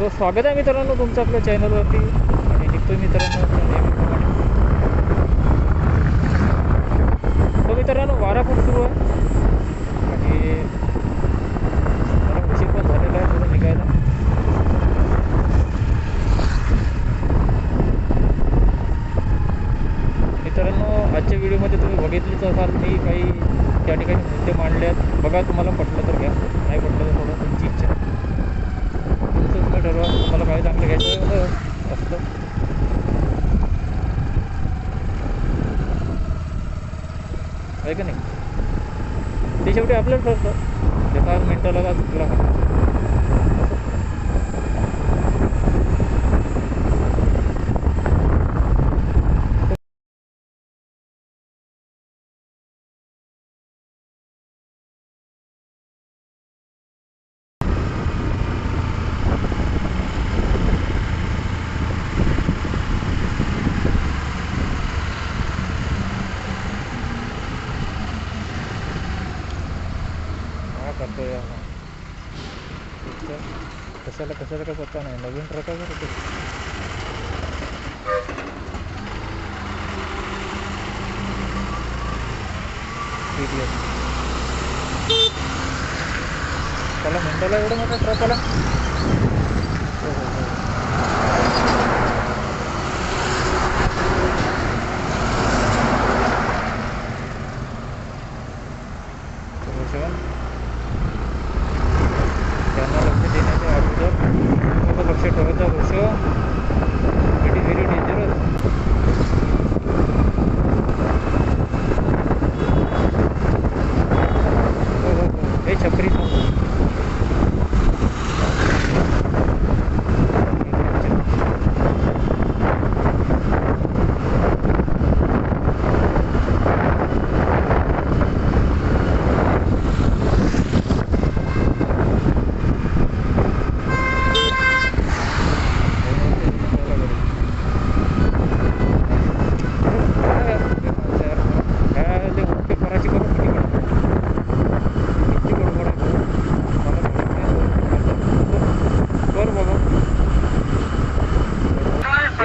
So स्वागत आहे मित्रांनो तुमचं आपल्या चॅनलवरती. आणि निघतोय मित्रांनो नेहमीप्रमाणे तो मित्रांनो वारा खूप सुरू आहे. आणि मला उशीर पण झालेला आहे थोडं निघायला. मित्रांनो आजच्या व्हिडिओमध्ये तुम्ही बघितलीच असाल मी काही त्या ठिकाणी मुद्दे मांडले आहेत बघा तुम्हाला पटलं तर घ्या. नाही पटलं तर थोडं तुमची इच्छा तुमचं तुम्ही ठरवा तुम्हाला काय चांगलं घ्यायचं असतं आहे का नाही ते शेवटी आपल्याला ठरतं ते फार मिनटाला का चुकला करतो या कशाला कशाला काय पत्ता नाही नवीन ट्रक आहे का ते TVS. त्याला मिनटाला एवढं मोठा ट्रक आला хотя при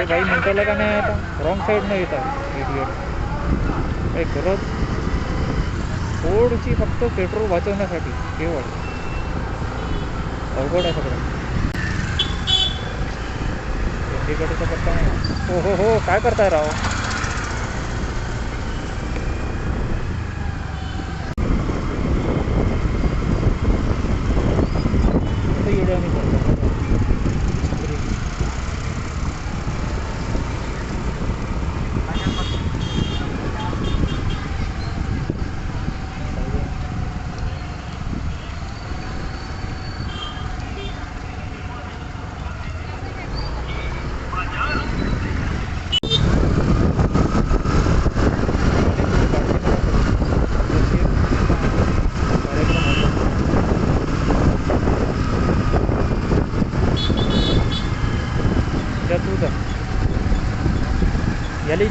बाई मिनटाला का नाही आता रॉंग साईडनं येतात इडियट एक गरज थोडीशी फक्त पेट्रोल वाचवण्यासाठी केवळ अवघड आहे सगळं इंडिकेटरचा पत्ता नाही। हो हो हो, काय करताय राव?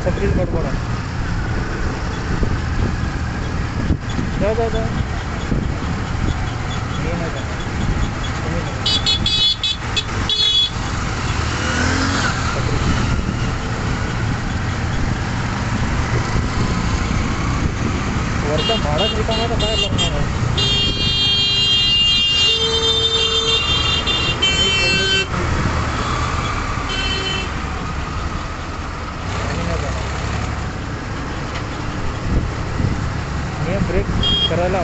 सगळीच गडबड आहे. जा जा जा. नाही जाणार. वरचा भाडा रिकामा तर काय करणार आहे?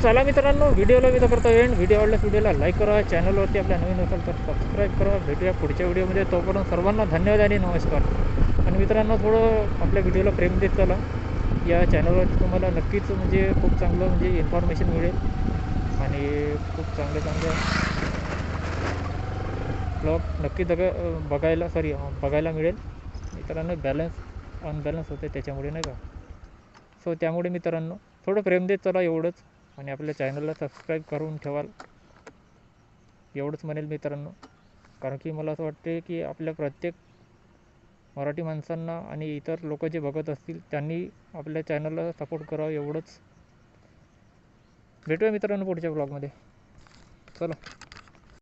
चला मित्रांनो व्हिडिओला विधा करता एंड. व्हिडिओ आवडल्यास व्हिडिओला लाईक करा. चॅनलवरती आपल्या नवीन असेल तर सबस्क्राईब करा. भेटूया पुढच्या व्हिडिओमध्ये. तोपर्यंत सर्वांना धन्यवाद आणि नमस्कार. आणि मित्रांनो थोडं आपल्या व्हिडिओला प्रेम देत चला. या चॅनलवरती तुम्हाला नक्कीच म्हणजे खूप चांगलं म्हणजे इन्फॉर्मेशन मिळेल. आणि खूप चांगले चांगले ब्लॉग नक्की दग बघायला सॉरी बघायला मिळेल. मित्रांनो बॅलन्स अनबॅलन्स होते त्याच्यामुळे नाही का? सो त्यामुळे मित्रांनो थोडं प्रेम देत चला एवढंच. आणि आपल्या चॅनलला सबस्क्राईब करून ठेवाल. एवढंच म्हणेल मित्रांनो. कारण की मला असं वाटते की आपल्या प्रत्येक मराठी माणसांना आणि इतर लोक जे बघत असतील त्यांनी आपल्या चॅनलला सपोर्ट करावं एवढंच. भेटूया मित्रांनो पुढच्या ब्लॉगमध्ये चला.